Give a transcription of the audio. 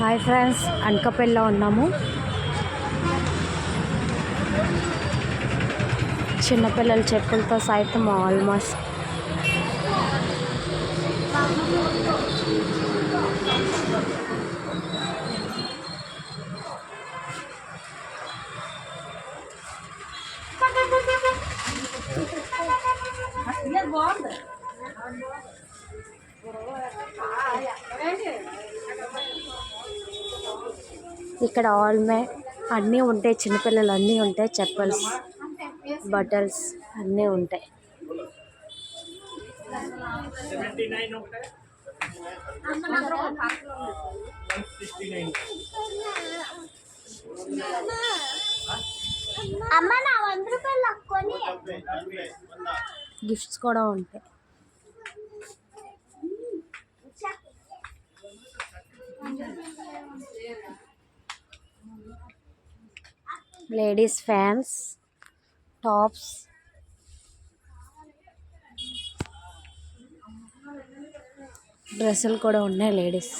Hi friends అనకాపల్లిలో ఉన్నాము. చిన్నపిల్లల చెప్పులతో సైతం ఆల్మోస్ట్ ఇక్కడ ఆల్ మే అన్నీ ఉంటాయి చిన్నపిల్లలు అన్నీ ఉంటాయి చెప్పల్స్ బట్టల్స్ అన్నీ ఉంటాయి. గిఫ్ట్స్ కూడా ఉంటాయి. Ladies fans tops. డ్రెస్సులు కూడా ఉన్నాయి లేడీస్.